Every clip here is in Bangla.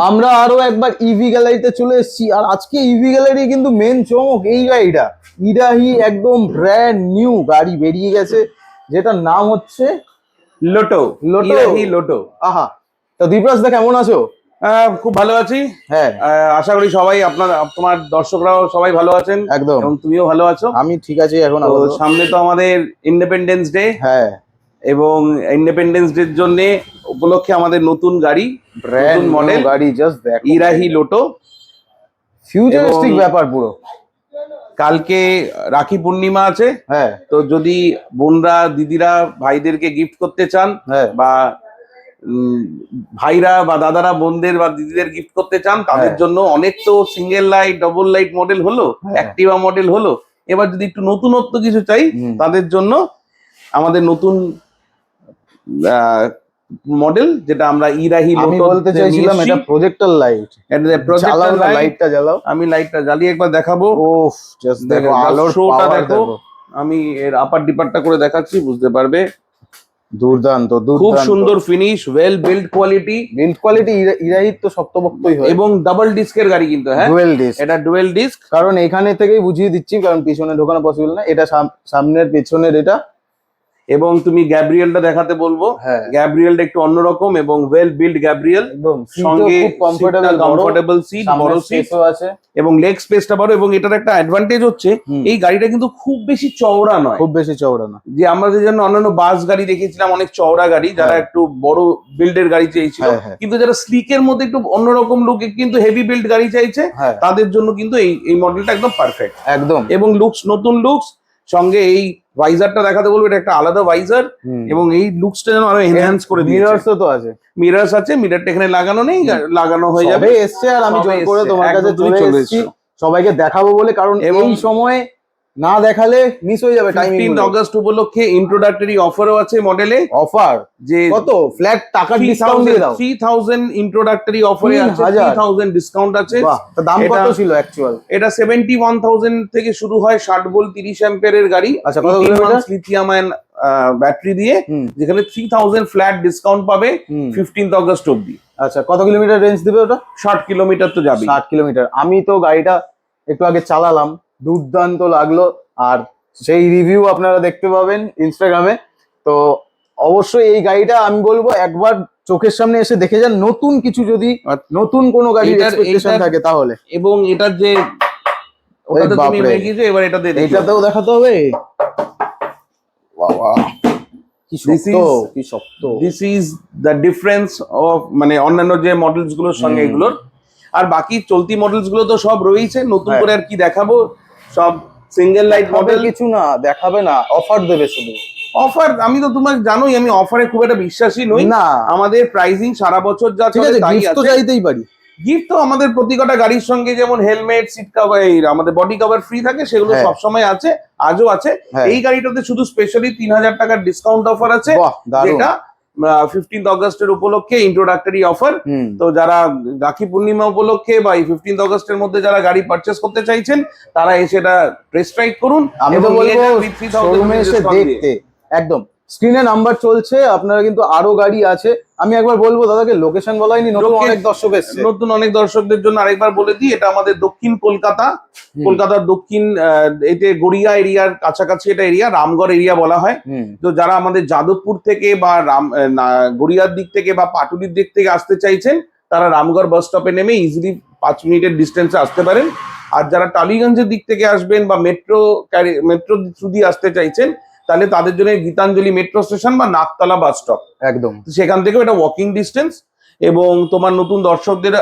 আমরা আরও একবার ইভি গ্যালারিতে চলে এসেছি। আর আজকে ইভি গ্যালারি কিন্তু মেন চমক এই গাড়িটা। ইরাহি একদম ব্র্যান্ড নিউ গাড়ি বেরিয়ে গেছে যেটার নাম হচ্ছে লোটো লোটো? ইরাহি লোটো আহা। তো দীপরাজ দা কেমন আছো? আহ, খুব ভালো আছি। হ্যাঁ। আশা করি সবাই আপনার তোমার দর্শকরাও সবাই ভালো আছেন। একদম। এবং তুমিও ভালো আছো। আমি ঠিক আছি এখন সামনে তো আমাদের ইন্ডিপেন্ডেন্স ডে হ্যাঁ। এবং ইন্ডিপেন্ডেন্স ডে জন্য উপলক্ষে আমাদের নতুন গাড়ি ব্র্যান্ড নতুন মডেল গাড়ি জাস্ট দেখো। ইরাহি লোটো ফিউচারিস্টিক ব্যাপার পুরো। কালকে রাখি পূর্ণিমা আছে। হ্যাঁ। তো যদি বোনরা দিদিরা ভাইদেরকে গিফট করতে চান হ্যাঁ। বা ভাইরা বা দাদারা বোনদের বা দিদিদের গিফট করতে চান তাদের হ্যাঁ। জন্য অনেক তো single light double light model হলো। অ্যাক্টিভা মডেল হলো। এবার যদি একটু নতুনত্ব কিছু চাই তাদের জন্য আমাদের নতুন মডেল যেটা আমরা ইরাহি আমি বলতে চাইছিলাম এটা। প্রজেক্টর লাইট এটা light, লাইটটা জ্বালাও। আমি লাইটটা জ্বালিয়ে একবার দেখাবো। ওফ জাস্ট দেখো আলোর show টা power দেখো। আমি এর আপার ডিপারটা করে দেখাচ্ছি বুঝতে পারবে। দুর্দান্ত খুব সুন্দর finish well build quality build quality ইরাহির তো শক্তপোক্তই হয়। এবং ডাবল ডিস্কের গাড়ি কিন্তু হ্যাঁ? ডুয়েল ডিস্ক এটা ডুয়েল ডিস্ক কারণ এখানে থেকেই বুঝিয়ে দিচ্ছি কারণ পিছনে ঢোকানো পসিবল না। এটা সাম- সামনের পেছনের এটা এবং তুমি গ্যাব্রিয়েলটা দেখাতে বলব। হ্যাঁ। গ্যাব্রিয়েলটা একটু অন্যরকম এবং ওয়েল বিল্ড গ্যাব্রিয়েল সঙ্গে কমফোর্টেবল সিট বড়। সিট আছে। এবং লেগ স্পেসটা বড় এবং এটার একটা অ্যাডভান্টেজ হচ্ছে এই গাড়িটা কিন্তু খুব বেশি চওড়া নয়। খুব বেশি চওড়া না যে আমাদের জন্য অন্যান্য বাস গাড়ি দেখেছিলাম অনেক চওড়া গাড়ি যারা হ্যাঁ। একটু বড় বিল্ডের গাড়ি চেয়েছিল। হ্যাঁ, হ্যাঁ। কিন্তু যারা স্লিকের মধ্যে একটু অন্যরকম লুক কিন্তু হেভি বিল্ড গাড়ি চাইছে তাদের জন্য কিন্তু এই এই মডেলটা একদম পারফেক্ট একদম। এবং লুকস নতুন লুকস সঙ্গে এই ভাইজারটা দেখাতে বলব এটা একটা আলাদা ভাইজার এবং এই লুকসটা যেন আরও এনহ্যান্স করে দিয়েছে। মিরর্সও তো আছে। মিরার্স আছে মিরারটা এখানে লাগানো নেই লাগানো হয়ে যাবে। এসছে আর আমি জয়েন করে তোমার কাছে চলে এসেছি। সবাইকে দেখাবো বলে কারণ এই সময় না দেখালে মিস হয়ে যাবে টাইমিং ফিফটিন অগস্ট উপলক্ষে ইন্ট্রোডাক্টরি অফারও আছে মডেলে অফার যে কত? ফ্ল্যাট টাকা ডিসকাউন্ট দিয়ে দাও। থ্রি থাউজেন্ড ইন্ট্রোডাক্টরি অফারে আছে হাজার। থ্রি থাউজেন্ড ডিসকাউন্ট আছে। দাম কত ছিল অ্যাকচুয়াল এটা সেভেন্টি ওয়ান থাউজেন্ড থেকে শুরু হয় ষাট ভোল্ট তিরিশ অ্যাম্পিয়ারের গাড়ি। আচ্ছা, কত কিলোমিটার? লিথিয়াম আয়ন ব্যাটারি দিয়ে যেখানে থ্রি থাউজেন্ড ফ্ল্যাট ডিসকাউন্ট পাবে হুম। ফিফটিন্থ অবধি। আচ্ছা কত কিলোমিটার রেঞ্জ দিবে ওটা? ষাট কিলোমিটার তো যাবে ষাট কিলোমিটার আমি তো গাড়িটা একটু আগে চালালাম। দুর্দান্ত লাগল। আর সেই রিভিউ আপনারা দেখতে পাবেন ইনস্টাগ্রামে তো অবশ্যই এই গাড়িটা আমি বলব একবার চোখের সামনে এসে দেখে যান। নতুন কিছু যদি আচ্ছা। নতুন কোনো গাড়ির এক্সপেকটেশন থাকে তাহলে। এবং এটার যে তুমি। এবার এটাতে দেখো। এইটাতেও দেখাতে হবে। বাবা। কি শক্ত কি শক্ত। This is the difference of মানে অন্যান্য যে মডেলসগুলোর সঙ্গে এগুলোর। আর বাকি চলতি মডেলসগুলো তো সব রয়েছে নতুন হ্যাঁ। করে আর কি দেখাবো? সব সিঙ্গেল লাইট মডেল কিছু না দেখাবে না অফার দেবে শুধু। অফার আমি তো তোমার জানোই আমি অফারে খুব একটা বিশ্বাসী নই। না। আমাদের প্রাইসিং সারা বছর যা ঠিক আছে gift তো চাইতেই পারি। গিফট তো আমাদের প্রতি কটা গাড়ির সঙ্গে যেমন হেলমেট সিট কভার আমাদের বডি কভার ফ্রি থাকে সেগুলো হ্যাঁ। সবসময় আছে আজও আছে। হ্যাঁ। এই গাড়িটাতে শুধু স্পেশালি তিন হাজার টাকার ডিসকাউন্ট অফার আছে যেটা ফিফটিন্থ অগস্টের উপলক্ষে ইন্ট্রোডাক্টরি অফার তো যারা রাখি পূর্ণিমা উপলক্ষে বা এই ফিফটিন্থ অগস্টের মধ্যে যারা গাড়ি পারচেস করতে চাইছেন তারা এসে এটা প্রেস ট্রাই করুন আমি এবং বলব যান with 3000 শোরুমে এসে discount দিয়ে। দেখতে একদম। স্ক্রিনে নাম্বার চলছে আপনারা কিন্তু আরও গাড়ি আছে। আমি একবার বলব দাদাকে লোকেশন বলাইনি নতুন অনেক দর্শক এসছে। নতুন অনেক দর্শকদের জন্য আরেকবার বলে দিই এটা আমাদের দক্ষিণ কলকাতা। কলকাতার দক্ষিণ এতে গড়িয়া এরিয়ার কাছাকাছি এটা এরিয়া রামগড় এরিয়া বলা হয়। তো যারা আমাদের যাদবপুর থেকে বা রাম গড়িয়ার দিক থেকে বা পাটুলির দিক থেকে আসতে চাইছেন তারা রামগড় বাস স্টপে নেমে ইজিলি পাঁচ মিনিটের ডিস্টেন্সে আসতে পারেন। আর যারা টালিগঞ্জের দিক থেকে আসবেন বা মেট্রো মেট্রো থ্রু দিয়ে আসতে চাইছেন তাহলে তাদের জন্য গীতাঞ্জলি মেট্রো স্টেশন বা নাকতলা বাস স্টপ একদম। সেখান থেকেও এটা ওয়াকিং ডিস্টেন্স এবং তোমার নতুন দর্শকদের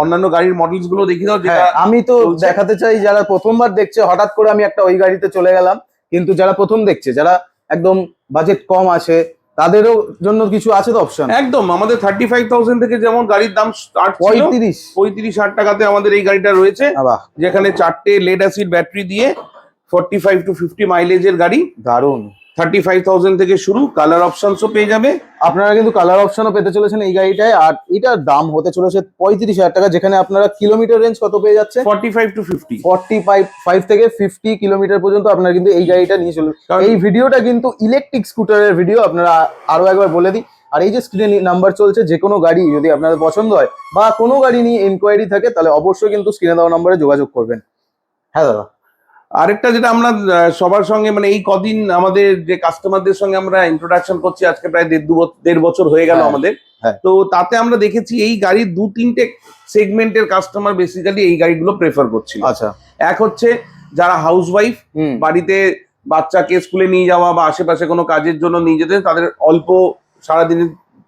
অন্যান্য গাড়ির মডেলসগুলো দেখিয়ে দাও যেটা হ্যাঁ, আমি তো দেখাতে চাই যারা প্রথমবার দেখছে হঠাৎ করে আমি একটা ওই গাড়িতে চলে গেলাম কিন্তু যারা প্রথম দেখছে যারা একদম বাজেট কম আছে তাদেরও জন্য কিছু আছে তো অপশন একদম আমাদের থার্টি ফাইভ থাউজেন্ড থেকে যেমন গাড়ির দাম স্টার্ট পঁয়ত্রিশ। পঁয়ত্রিশ ষাট টাকাতে আমাদের এই গাড়িটা রয়েছে যেখানে চারটে লেড অ্যাসিড ব্যাটারি দিয়ে ফোর্টি ফাইভ টু ফিফটি মাইলেজের গাড়ি। দারুণ। থার্টি ফাইভ থাউজেন্ড থেকে শুরু কালার অপশনসও পেয়ে যাবে। আপনারা কিন্তু কালার অপশনও পেতে চলেছেন এই গাড়িটায় আর এটার দাম হতে চলেছে পঁয়ত্রিশ হাজার টাকা যেখানে আপনারা কিলোমিটার রেঞ্জ কত পেয়ে যাচ্ছে forty five to fifty forty five five থেকে ফিফটি কিলোমিটার পর্যন্ত আপনারা কিন্তু এই গাড়িটা নিয়ে চলুন। এই ভিডিওটা কিন্তু ইলেকট্রিক স্কুটারের ভিডিও আপনারা আরও একবার বলে দিই। আর এই যে স্ক্রিনে নাম্বার চলছে যে কোনো গাড়ি যদি আপনাদের পছন্দ হয় বা কোনো গাড়ি নিয়ে এনকোয়ারি থাকে তাহলে অবশ্যই কিন্তু স্ক্রিনে দেওয়া নম্বরে যোগাযোগ করবেন। হ্যাঁ দাদা? আরেকটা যেটা আমরা সবার সঙ্গে মানে এই কদিন আমাদের যে কাস্টমারদের সঙ্গে আমরা ইন্ট্রোডাকশন করছি আজকে প্রায় দেড় দু দেড় বছর হয়ে গেল হ্যাঁ, আমাদের। হ্যাঁ। তো তাতে আমরা দেখেছি এই গাড়ির দু তিনটে সেগমেন্টের কাস্টমার বেসিক্যালি এই গাড়িগুলো প্রেফার করছিল। আচ্ছা। এক হচ্ছে যারা হাউস ওয়াইফ বাড়িতে বাচ্চাকে স্কুলে নিয়ে যাওয়া বা আশেপাশে কোনো কাজের জন্য নিয়ে যেতে তাদের অল্প সারাদিন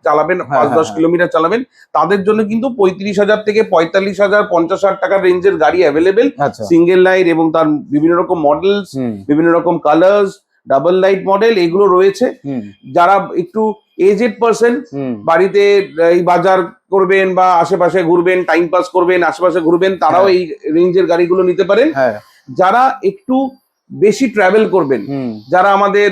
চালাবেন হ্যাঁ, পাঁচ হ্যাঁ, দশ হ্যাঁ। কিলোমিটার চালাবেন তাদের জন্য কিন্তু পঁয়ত্রিশ হাজার থেকে পঁয়তাল্লিশ হাজার পঞ্চাশ হাজার টাকার রেঞ্জের গাড়ি অ্যাভেলেবেল সিঙ্গেল লাইট এবং তার বিভিন্ন রকম মডেলস বিভিন্ন রকম কালার্স ডাবল লাইট মডেল এগুলো রয়েছে। যারা একটু এজেড পার্সন বাড়িতে এই বাজার করবেন বা আশেপাশে ঘুরবেন টাইম পাস করবেন আশেপাশে ঘুরবেন তারাও। এই রেঞ্জের গাড়িগুলো নিতে পারেন। যারা একটু বেশি ট্রাভেল করবেন যারা আমাদের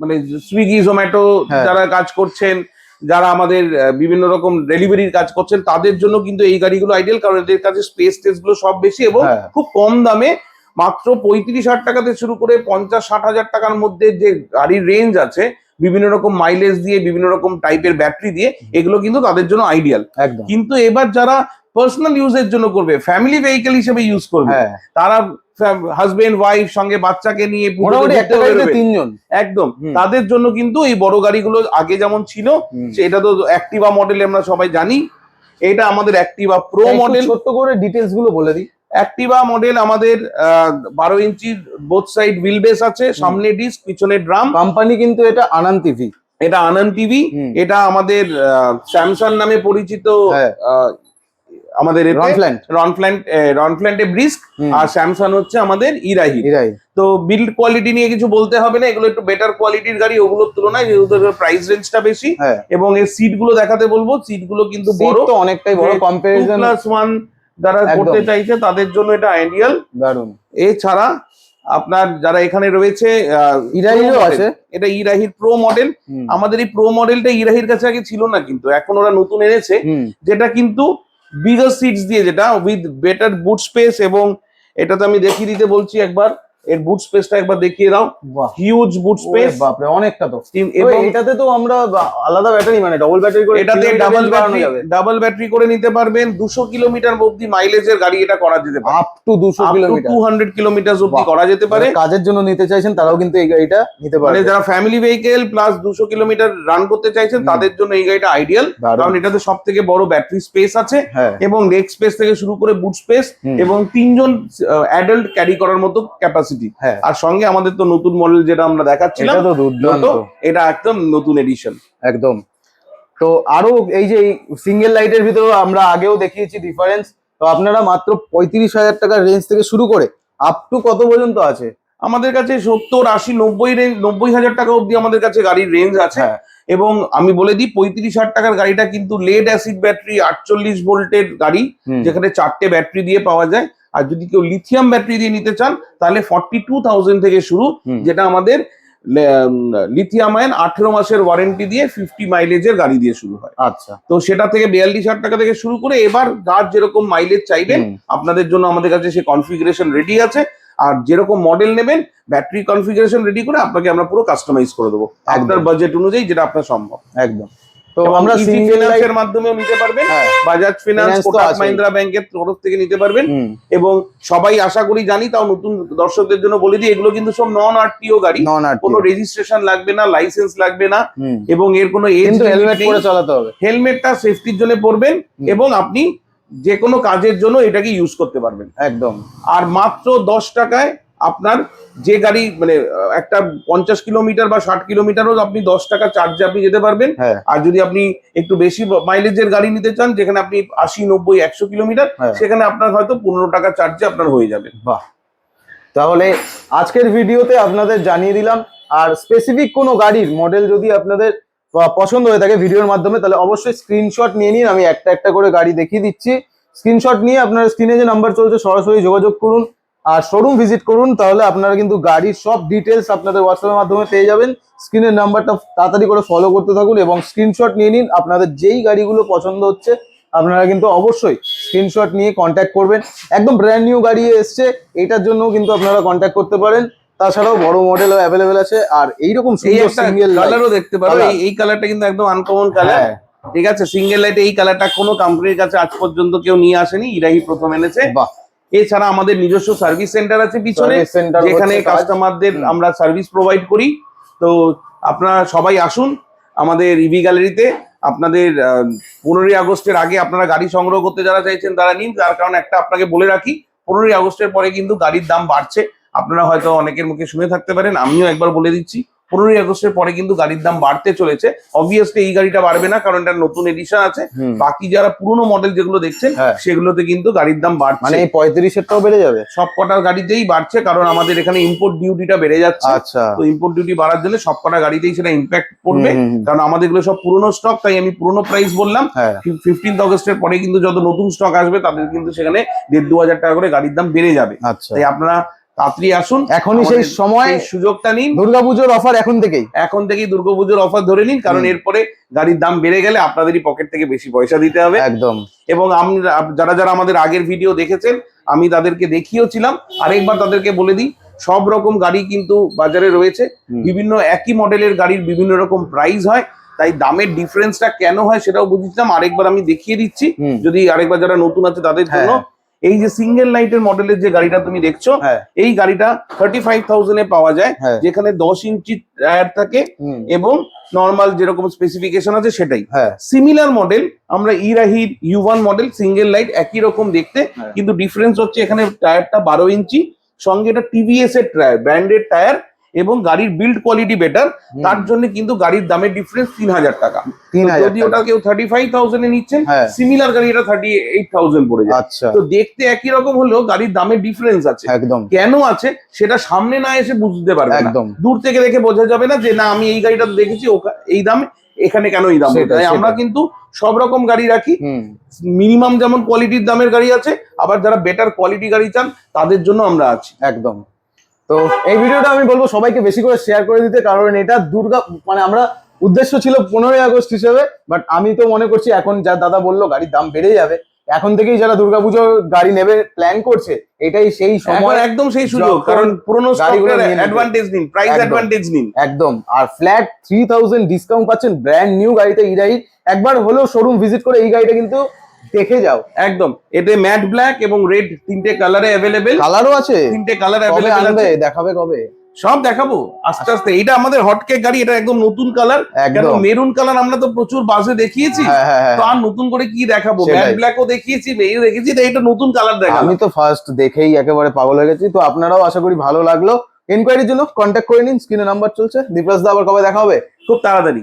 মানে সুইগি জোম্যাটো। যারা কাজ করছেন যারা আমাদের বিভিন্ন রকম ডেলিভারির কাজ করছেন তাদের জন্য কিন্তু এই গাড়িগুলো আইডিয়াল কারণ এদের কাছে স্পেস টেস্টগুলো সব বেশি এবং হ্যাঁ। খুব কম দামে মাত্র পঁয়ত্রিশ হাজার টাকাতে শুরু করে পঞ্চাশ ষাট হাজার টাকার মধ্যে যে গাড়ির রেঞ্জ আছে বিভিন্ন রকম মাইলেজ দিয়ে বিভিন্ন রকম টাইপের ব্যাটারি দিয়ে এগুলো কিন্তু তাদের জন্য আইডিয়াল একদম। কিন্তু এবার যারা পার্সোনাল ইউজের জন্য করবে ফ্যামিলি ভেহিকেল হিসেবে ইউজ করবে হ্যাঁ। তারা হাজবেন্ড ওয়াইফ সঙ্গে বাচ্চাকে নিয়ে। তিনজন। একদম। তাদের জন্য কিন্তু এই বড় গাড়িগুলো আগে যেমন ছিল। এটা তো অ্যাক্টিভা মডেল আমরা সবাই জানি। এটা আমাদের অ্যাক্টিভা প্রো মডেল ছোট্ট করে ডিটেলসগুলো বলে দিই। অ্যাক্টিভা মডেল আমাদের বারো ইঞ্চির বোথ সাইড হুইল বেস আছে সামনে ডিস্ক পিছনে ড্রাম কোম্পানি কিন্তু এটা আনন্দ টিভি এটা আনন্দ টিভি এটা আমাদের স্যামসাং নামে পরিচিত হ্যাঁ। আমাদের রনফ্ল্যান্ড রনফ্ল্যান্ট রনফ্ল্যান্টে ব্রিস্ক আর স্যামসাং হচ্ছে আমাদের ইরাহি এরাই তো বিল্ড কোয়ালিটি নিয়ে কিছু বলতে হবে না এগুলো একটু বেটার কোয়ালিটির গাড়ি ওগুলোর তুলনায় যেহেতু প্রাইস রেঞ্জটা বেশি। হ্যাঁ। এবং এর সিটগুলো দেখাতে বলব সিটগুলো কিন্তু বড়। তো অনেকটাই বড় কম্পারিজন প্লাস ওয়ান যারা। করতে চাইছে তাদের জন্য এটা আইডিয়াল দারুণ এছাড়া আপনার যারা এখানে রয়েছে ইরাহিরও আছে? এটা ইরাহির প্রো মডেল আমাদের এই প্রো মডেলটা ইরাহির কাছে আগে ছিল না কিন্তু এখন ওরা নতুন এনেছে। যেটা কিন্তু বিগার সিটস দিয়ে যেটা উইথ বেটার বুট স্পেস এবং এটা তো আমি দেখিয়ে দিতে বলছি একবার। এর বুট স্পেসটা একবার দেখিয়ে দাও। হিউজ বুট স্পেস বাপরে অনেকটা তো। এবং এটাতে তো আমরা আলাদা ব্যাটারি মানে ডবল ব্যাটারি করে এটাতে ডাবল ব্যাটারি ডাবল ব্যাটারি করে নিতে পারবেন। দুশো কিলোমিটার অব্দি মাইলেজের গাড়ি এটা করা যেতে পারে। আপ টু দুশো কিলোমিটার। টু হান্ড্রেড কিলোমিটার অব্দি করা যেতে পারে। কাজের জন্য নিতে চাইছেন তারাও কিন্তু এই গাড়িটা নিতে মানে পারে যারা ফ্যামিলি ভেহিকেল প্লাস দুশো কিলোমিটার রান করতে চাইছেন। তাদের জন্য এই গাড়িটা আইডিয়াল। কারণ এটাতে সব থেকে বড় ব্যাটারি স্পেস আছে হ্যাঁ। এবং লেগ স্পেস থেকে শুরু করে বুট স্পেস এবং তিনজন অ্যাডাল্ট ক্যারি করার মতো ক্যাপাসিটি হ্যাঁ। আর সঙ্গে আমাদের তো নতুন মডেল যেটা আমরা দেখাচ্ছিলাম এটা তো দুর্দান্ত। এটা একদম নতুন এডিশন একদম। তো আরও এই যে সিঙ্গেল লাইটের ভিতরে আমরা আগেও দেখিয়েছি ডিফারেন্স তো আপনারা মাত্র পঁয়ত্রিশ হাজার টাকার রেঞ্জ থেকে শুরু করে আপ টু কত পর্যন্ত আছে? আমাদের কাছে সত্তর আশি নব্বই রেঞ্জ নব্বই হাজার টাকা অব্দি আমাদের কাছে গাড়ির রেঞ্জ আছে। হ্যাঁ। এবং আমি বলে দিই পঁয়ত্রিশ হাজার টাকার গাড়িটা কিন্তু লেড অ্যাসিড ব্যাটারি আটচল্লিশ ভোল্টের গাড়ি যেখানে চারটে ব্যাটারি দিয়ে পাওয়া যায়। আর যদি কেউ লিথিয়াম ব্যাটারি দিয়ে নিতে চান তাহলে ফর্টি টু থাউজেন্ড থেকে শুরু যেটা আমাদের লিথিয়াম আয়ন আঠেরো মাসের ওয়ারেন্টি দিয়ে ফিফটি মাইলেজের গাড়ি দিয়ে শুরু হয়। আচ্ছা। তো সেটা থেকে বিয়াল্লিশ হাজার টাকা থেকে শুরু করে এবার যার যেরকম মাইলেজ চাইবেন আপনাদের জন্য আমাদের কাছে সে কনফিগারেশন রেডি আছে। আর যেরকম মডেল নেবেন ব্যাটারি কনফিগারেশন রেডি করে আপনাকে আমরা পুরো কাস্টমাইজ করে দেবো। আপনার বাজেট অনুযায়ী যেটা আপনার সম্ভব। একদম। তো আমরা finance লাইটের মাধ্যমেও নিতে পারবেন। বাজাজ ফিনান্স কোটাক। মাহিন্দ্রা ব্যাংকের তরফ থেকে নিতে পারবেন। এবং সবাই আশা করি জানি তাও নতুন দর্শকদের জন্য বলে দিই এগুলো কিন্তু সব নন আরটিও গাড়ি। কোনো রেজিস্ট্রেশন লাগবে না লাইসেন্স লাগবে না। এবং এর কোনো এজ হেলমেট পরে চালাতে হবে। হেলমেটটা সেফটির জন্য পরবেন এবং আপনি যে কোনো কাজের জন্য এটাকে ইউজ করতে পারবেন। একদম। আর মাত্র দশ টাকায় আপনার যে গাড়ি মানে একটা পঞ্চাশ কিলোমিটার বা ষাট কিলোমিটারও আপনি দশ টাকা চার্জে আপনি যেতে পারবেন। হ্যাঁ। আর যদি আপনি একটু বেশি মাইলেজের গাড়ি নিতে চান যেখানে আপনি আশি নব্বই একশো কিলোমিটার হ্যাঁ। সেখানে আপনার হয়তো পনেরো টাকা চার্জে আপনার হয়ে যাবে। বাহ। তাহলে আজকের ভিডিওতে আপনাদের জানিয়ে দিলাম। আর স্পেসিফিক কোনো গাড়ির মডেল যদি আপনাদের পছন্দ হয়ে থাকে ভিডিওর মাধ্যমে তাহলে অবশ্যই স্ক্রিনশট নিয়ে নিন। আমি একটা একটা করে গাড়ি দেখিয়ে দিচ্ছি। স্ক্রিনশট নিয়ে আপনার স্ক্রিনে যে নাম্বার চলছে সরাসরি যোগাযোগ করুন। আর শোরুম ভিজিট করুন তাহলে আপনারা কিন্তু গাড়ির সব ডিটেলস আপনাদের হোয়াটসঅ্যাপের মাধ্যমে পেয়ে যাবেন। স্ক্রিনের নাম্বারটা তাড়াতাড়ি করে ফলো করতে থাকুন এবং স্ক্রিনশট নিয়ে নিন আপনাদের যেই গাড়িগুলো পছন্দ হচ্ছে আপনারা কিন্তু অবশ্যই স্ক্রিনশট নিয়ে কন্ট্যাক্ট করবেন। একদম ব্র্যান্ড নিউ গাড়ি এসছে এটার জন্য কিন্তু আপনারা কন্ট্যাক্ট করতে পারেন। তাছাড়াও বড় মডেলও অ্যাভেলেবেল আছে আর এইরকম এই সুন্দর সিঙ্গেল কালারও দেখতে পারো এই কালারটা কিন্তু একদম আনকমন কালার হ্যাঁ। ঠিক আছে সিঙ্গেল লাইটে এই কালারটা কোনো কোম্পানির কাছে আজ পর্যন্ত কেউ নিয়ে আসেনি ইরাহি প্রথম এনেছে। বাহ। এছাড়া আমাদের নিজস্ব সার্ভিস সেন্টার আছে পিছনে যেখানে কাস্টমারদের। আমরা সার্ভিস প্রোভাইড করি। তো আপনারা সবাই আসুন আমাদের ইভি গ্যালারিতে আপনাদের পনেরোই আগস্টের আগে আপনারা গাড়ি সংগ্রহ করতে যারা চাইছেন তারা নিন। তার কারণ একটা আপনাকে বলে রাখি পনেরোই আগস্টের পরে কিন্তু গাড়ির দাম বাড়ছে। আপনারা হয়তো অনেকের মুখে শুনে থাকতে পারেন আমিও একবার বলে দিচ্ছি। পনেরোই আগস্টের পরে কিন্তু গাড়ির দাম বাড়তে চলেছে। অবভিয়াসলি এই গাড়িটা বাড়বে না কারণ এটা নতুন এডিশন আছে। বাকি যারা পুরনো মডেল যেগুলো দেখছেন হ্যাঁ। সেগুলোতে কিন্তু গাড়ির দাম বাড়ছে। মানে এই পঁয়ত্রিশেরটাও বেড়ে যাবে? সব কটা গাড়িতেই বাড়ছে কারণ আমাদের এখানে ইম্পোর্ট ডিউটিটা বেড়ে যাচ্ছে। আচ্ছা। তো ইম্পোর্ট ডিউটি বাড়ার জন্য সব কটা গাড়িতেই সেটা ইম্প্যাক্ট পড়বে। কারণ আমাদের এগুলো সব পুরনো স্টক তাই আমি পুরনো প্রাইস বললাম। হ্যাঁ। ফিফটিন্থ অগস্টের পরে কিন্তু যত নতুন স্টক আসবে তাদের কিন্তু সেখানে দেড় দু হাজার টাকা করে গাড়ির দাম বেড়ে যাবে। আচ্ছা। তাই আপনারা তাড়াতাড়ি আসুন। এখনই সেই সময় সুযোগটা নিন। দুর্গাপুজোর অফার এখন থেকেই। এখন থেকেই দুর্গাপুজোর অফার ধরে নিন কারণ এরপরে গাড়ির দাম বেড়ে গেলে আপনাদেরই পকেট থেকে বেশি পয়সা দিতে হবে। একদম। এবং যারা যারা আমাদের আগের ভিডিও দেখেছেন আমি তাদেরকে দেখিয়েছিলাম। আরেকবার তাদেরকে বলে দিই সব রকম গাড়ি কিন্তু বাজারে রয়েছে। বিভিন্ন একই মডেলের গাড়ির বিভিন্ন রকম প্রাইস হয়। তাই দামের ডিফারেন্সটা কেন হয় সেটাও বুঝেছিলাম। আরেকবার আমি দেখিয়ে দিচ্ছি। যদি আরেকবার যারা নতুন আছে তাদের জন্য হ্যাঁ। এই যে সিঙ্গেল লাইটের মডেলের যে গাড়িটা তুমি দেখছ হ্যাঁ। এই গাড়িটা থার্টি ফাইভ থাউজেন্ড এ পাওয়া যায় হ্যাঁ। যেখানে দশ ইঞ্চি টায়ার থাকে এবং নর্মাল যেরকম স্পেসিফিকেশন আছে সেটাই। হ্যাঁ। সিমিলার মডেল আমরা ইরাহির U one model single light একই রকম দেখতে হ্যাঁ। কিন্তু ডিফারেন্স হচ্ছে এখানে টায়ারটা বারো ইঞ্চি সঙ্গে এটা টিভিএস এর টায়ার ব্র্যান্ডেড টায়ার এবং গাড়ির বিল্ড কোয়ালিটি বেটার তার জন্য কিন্তু গাড়ির দামের ডিফারেন্স তিন হাজার টাকা। যদি ওটা কেউ থার্টি ফাইভ থাউজেন্ডে নিচ্ছেন। সিমিলার গাড়ি এটা থার্টি এইট থাউজেন্ড পড়ে যায়। আচ্ছা। তো দেখতে একই রকম হলেও গাড়ির দামের ডিফারেন্স আছে। একদম। কেন আছে? সেটা সামনে না এসে বুঝতে পারবে একদম। দূর থেকে দেখে বোঝা যাবে না যে না আমি এই গাড়িটা তো দেখেছি এই দামে এখানে কেন এই দাম তাই আমরা কিন্তু সব রকম গাড়ি রাখি। মিনিমাম যেমন কোয়ালিটির দামের গাড়ি আছে আবার যারা বেটার কোয়ালিটি গাড়ি চান তাদের জন্য আমরা আছি। একদম। তো এই ভিডিওটা আমি বলব সবাইকে বেশি করে শেয়ার করে দিতে কারণ এটা দুর্গা মানে আমরা উদ্দেশ্য ছিল পনেরোই আগস্ট হিসেবে বাট আমি তো মনে করছি এখন যা দাদা বলল গাড়ির দাম বেড়ে যাবে। এখন থেকেই যারা দুর্গাপুজোর গাড়ি নেবে প্ল্যান করছে এটাই সেই সময় একদম সেই সুযোগ কারণ পুরোনো অ্যাডভান্টেজ নিন প্রাইস। অ্যাডভান্টেজ নিন। একদম। আর ফ্ল্যাট থ্রি থাউজেন্ড ডিসকাউন্ট পাচ্ছেন ব্র্যান্ড নিউ গাড়িতে ইরাই একবার হলেও শোরুম ভিজিট করে এই গাড়িটা কিন্তু দেখে যাও। একদম। এতে ম্যাট ব্ল্যাক এবং রেড তিনটে কালারে অ্যাভেলেবেল কালারও আছে? তিনটে কালার অ্যাভেলেবেল আছে। দেখাবে কবে? সব দেখাবো। আস্তে আস্তে। এটা আমাদের হটকেক গাড়ি এটা একদম নতুন কালার কেন? একদম মেরুন কালার আমরা তো প্রচুর বাসে দেখিয়েছি। হ্যাঁ হ্যাঁ হ্যাঁ। তো আর নতুন করে কি দেখাবো? ম্যাট ব্ল্যাকও দেখিয়েছি মেয়ে দেখিয়েছি এটা নতুন কালার দেখাবো আমি তো ফার্স্ট দেখেই একেবারে পাগল হয়ে গেছি। তো আপনারাও আশা করি ভালো লাগল। এনকোয়ারির জন্য কন্ট্যাক্ট করে নিন। স্ক্রিনে নাম্বার চলছে। দীপরাজ দা আবার কবে দেখা হবে? খুব তাড়াতাড়ি।